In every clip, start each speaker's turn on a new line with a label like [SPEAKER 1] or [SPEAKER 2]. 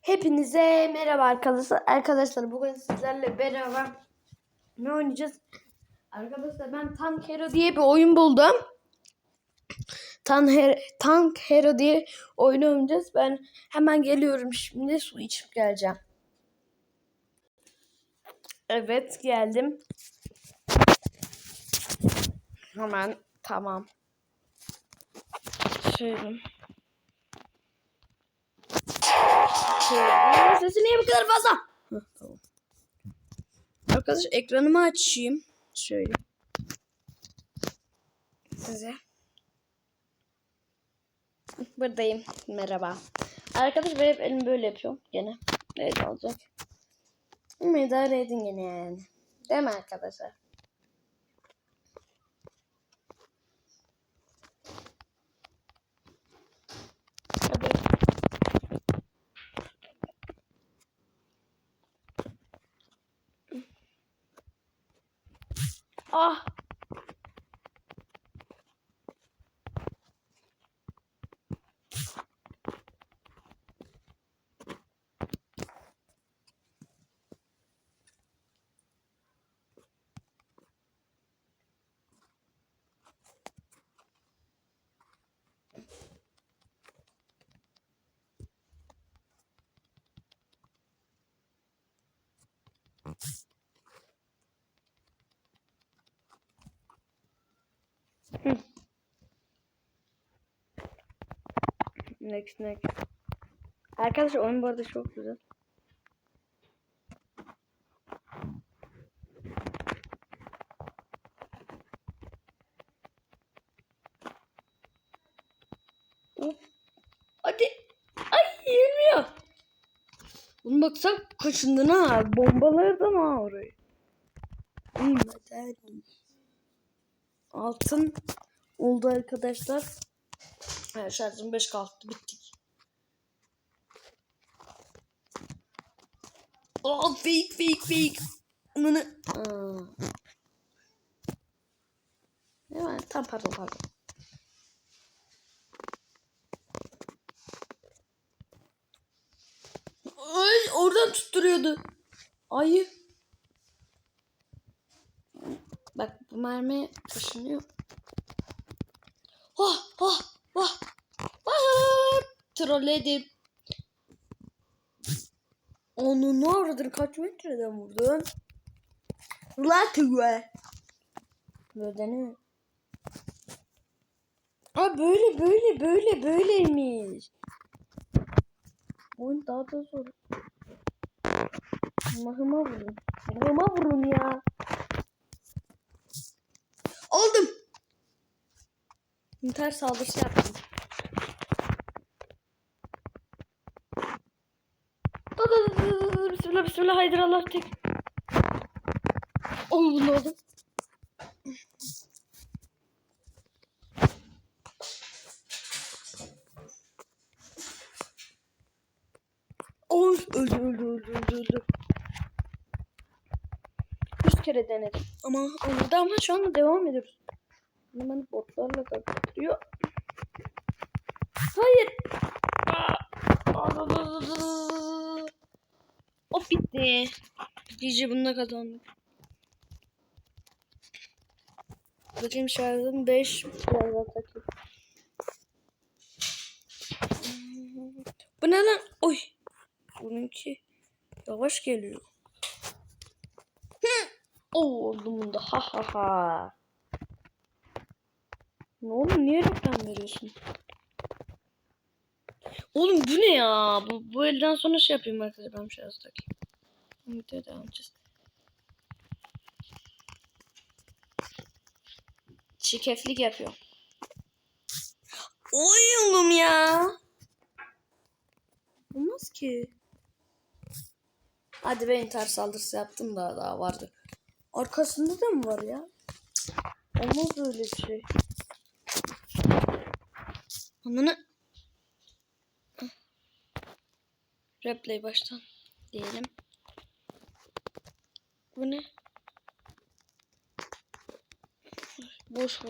[SPEAKER 1] Hepinize merhaba arkadaşlar. Arkadaşlar bugün sizlerle beraber ne oynayacağız? Arkadaşlar ben Tank Hero diye bir oyun buldum. Tank Hero, Tank Hero diye oyun oynayacağız. Ben hemen geliyorum şimdi su içip geleceğim. Evet geldim. Hemen tamam. Şöyle. Şöyle. Sesi niye bu kadar fazla? Heh, tamam. Ekranımı açayım. Şöyle. Size. Buradayım. Merhaba. Arkadaş ben hep elimi böyle yapıyorum. Gene. Evet olacak. İdare edin gene yani. Değil mi arkadaşlar? Next next. Arkadaşlar oyun bu arada çok güzel. Of. Hadi. Ay yemiyor. Bunu baksak kaşındın ha. Bombalardan ha orayı. Hmm? Altın oldu arkadaşlar. Evet, şarjım 5 kalktı. Bittik. Oh fake fake fake. Ananı. Evet, tam pardon pardon. Ay, oradan tutturuyordu. Ayı. Bak bu mermi taşınıyor. Oh oh oh. Ah, trolledim. Onu ne aradır kaç metreden vurdun? La tüve. Böyle mi? Aa böyle böyle böyle böyleymiş. Oyun daha da zor. Mahıma vurun. Mahıma vurun ya. Oldum. İntihar saldırısı yaptım. Bismillah bismillah haydır Allah tek. Oğlum bunu aldım. Kere denedim. Ama olmadı ama şu anda devam ediyoruz. Hemen botlarla kapatıyor. Hayır. O bitti. GG bununla kazandık. Bakayım şarjım 5. Biraz daha takayım. Bu ne lan? Oy. Bununki yavaş geliyor. Oo oldum bunda. Ha ha ha. Ne oğlum niye reklam veriyorsun? Oğlum bu ne ya? Bu, bu elden sonra şey yapayım arkadaşlar. Ben şey az takayım. Videoya devam edeceğiz. Çirkeflik yapıyor. Oy oğlum ya. Olmaz ki. Hadi ben intihar saldırısı yaptım daha daha vardı. Arkasında da mı var ya? Olmaz öyle bir şey. Ananı. Replay baştan diyelim. Bu ne? Boş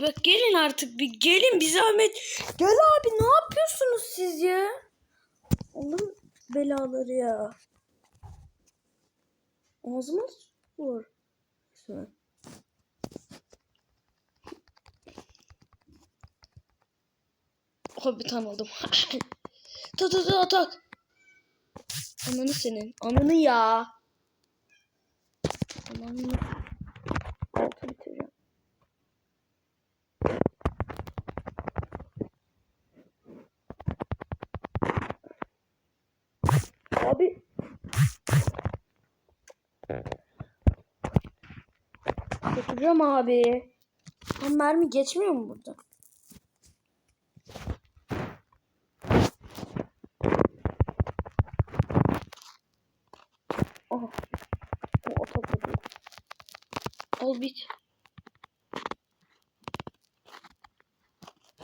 [SPEAKER 1] Bak gelin artık bir gelin bir zahmet. Gel abi ne yapıyorsunuz siz ya? Allah'ın belaları ya. Ağzıma vur. Şöyle. Bir tane aldım. ta ta ta tak. Ananı senin. Ananı ya. Ananı. Altı bitireceğim. Abi. Götürüyorum abi. Lan mermi geçmiyor mu burada? Aha. O atladı. Al bit.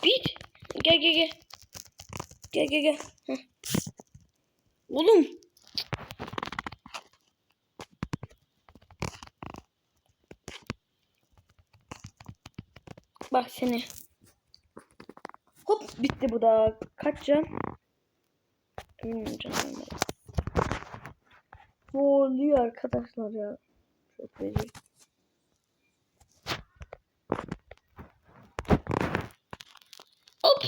[SPEAKER 1] Bit. Gel gel gel. Gel gel gel. Heh. Oğlum. Bak seni. Hop bitti bu da. Kaç can? Bilmiyorum canım. Bu oluyor arkadaşlar ya. Çok feci. Hop.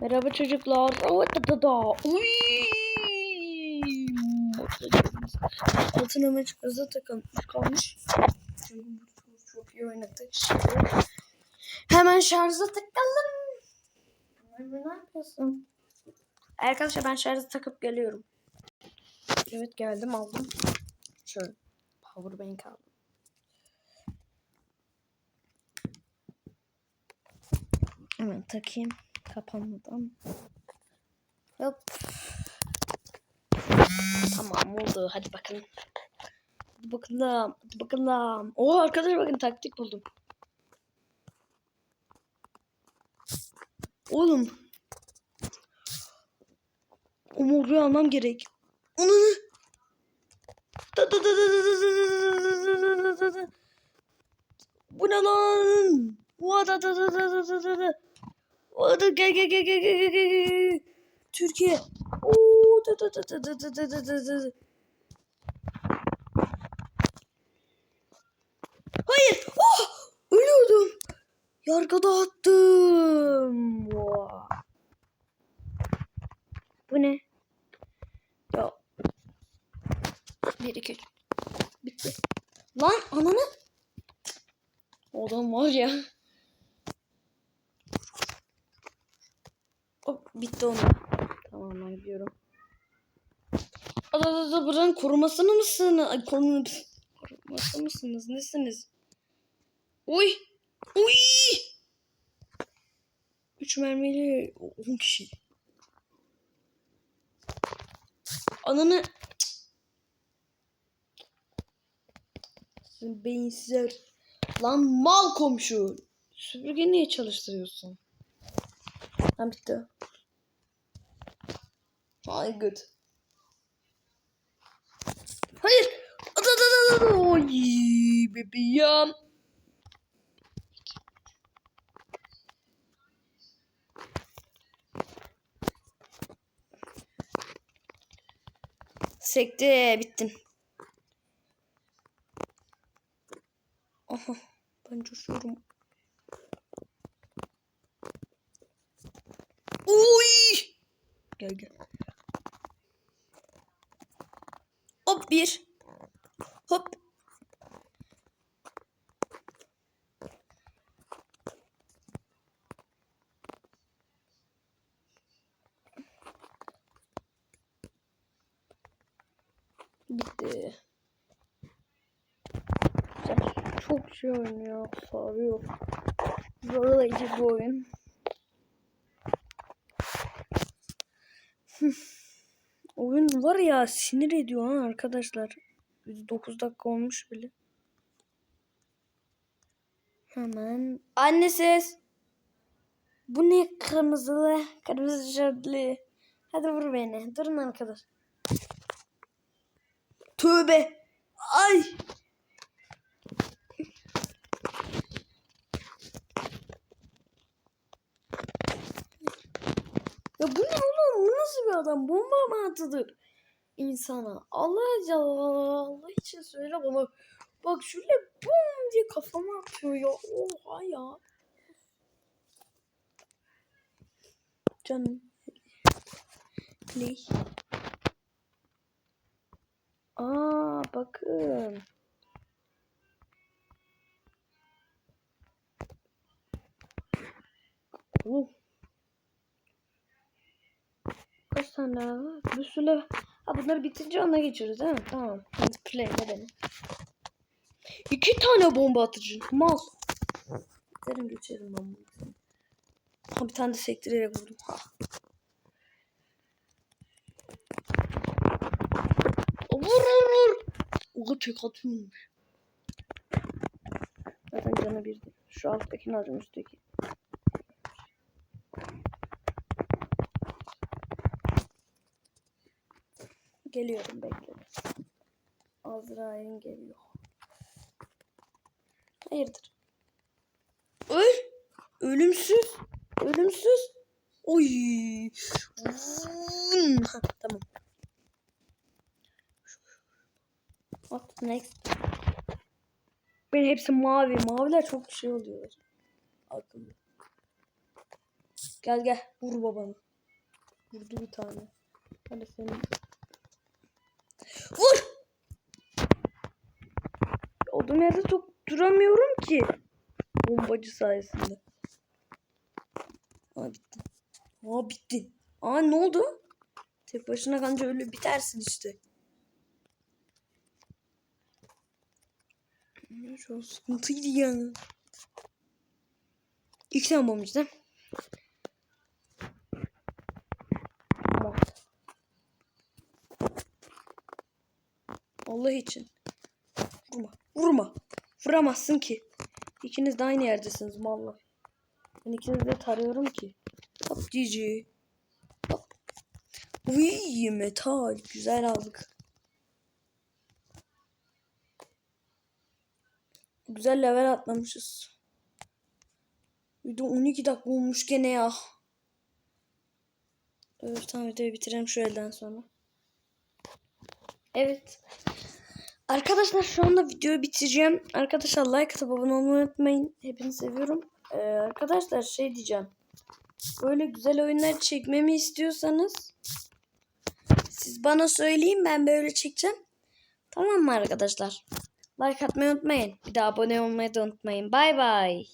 [SPEAKER 1] Merhaba çocuklar. Oh, da da da. Uy. Altın hemen hızlı takılmış kalmış. Çünkü iyi oynadık. Şimdi hemen şarja takalım. Ne yapıyorsun? Arkadaşlar ben şarja takıp geliyorum. Evet geldim aldım. Şöyle power bank aldım. Hemen takayım kapanmadan. Hop. Tamam oldu. Hadi bakalım. Hadi bakalım. Hadi bakalım. Oha arkadaşlar bakın taktik buldum. Oğlum. O moruyu almam gerek. Onu. Bu ne lan? Oha da da da da da da da da. Oha da gel gel gel gel gel gel gel gel. Türkiye. Oo da da da da da da da da da da. Hayır. Oh! Ölüyordum. Yargıda attım. Oha. Bu ne? Ya. Bir iki. Bitti. Lan ananı. Oğlum var ya. Hop bitti onu. Tamam gidiyorum. Ada da buranın korumasını mısınız? Ay korun koruması mısınız? Nesiniz? Uy! Uy! Üç mermiyle 10 kişi. Ananı Sizin beyinsizler. Lan mal komşu. Süpürge niye çalıştırıyorsun? Ha bitti. Ay good. Hayır. Oy bebeğim. Sekte bittin. Aha ben coşuyorum. Uy! Gel gel. Hop bir. Hop. Bitti. Çok şey oynuyor. Sarıyor. Zorlayıcı bir oyun. oyun var ya sinir ediyor ha arkadaşlar. 9 dakika olmuş bile. Hemen. Anne ses. Bu ne kırmızılı? Kırmızı şortlu. Hadi vur beni. Durun arkadaş. Tövbe. Ay. Ya bu ne oğlum? Bu nasıl bir adam? Bomba mı atılır insana? Allah Allah. Allah için söyle bana. Bak şöyle bum diye kafama atıyor ya. Oha ya. Canım. Ne? Aa bakın. Oh. Kaç tane daha var? Bir sürü. Ha bunları bitince ona geçiyoruz değil mi? Tamam. Play edelim. İki tane bomba atıcı. Mal. Derim geçerim ben bunu. Ha bir tane de sektirerek vurdum. Ha. Vur vur vur. Oha tek atıyormuş. Zaten canı birdi. Şu alttakini alacağım üstteki. Geliyorum bekle. Azrail geliyor. Hayırdır? Öl! Ölümsüz! Ölümsüz! Oy! Tamam. Hop next. Benim hepsi mavi. Maviler çok şey oluyor. Akıllı. Gel gel. Vur babanı. Vurdu bir tane. Hadi senin. Vur! Olduğum yerde çok duramıyorum ki. Bombacı sayesinde. Aa bitti. Aa bitti. Aa ne oldu? Tek başına kanca öyle bitersin işte. Ya Çok sıkıntıydı ya. Değil mi? Tamam. Allah için. Vurma. Vurma. Vuramazsın ki. İkiniz de aynı yerdesiniz vallahi. Ben ikinizi de tarıyorum ki. Hop cici. Hop. Uy metal. Güzel aldık. Güzel level atlamışız. Bir de 12 dakika olmuş gene ya. Evet tamam videoyu bitirelim şu elden sonra. Evet. Arkadaşlar şu anda videoyu bitireceğim. Arkadaşlar like atıp abone olmayı unutmayın. Hepinizi seviyorum. Ee, arkadaşlar şey diyeceğim. Böyle güzel oyunlar çekmemi istiyorsanız siz bana söyleyin ben böyle çekeceğim. Tamam mı arkadaşlar? Like atmayı unutmayın. Bir de abone olmayı da unutmayın. Bay bay.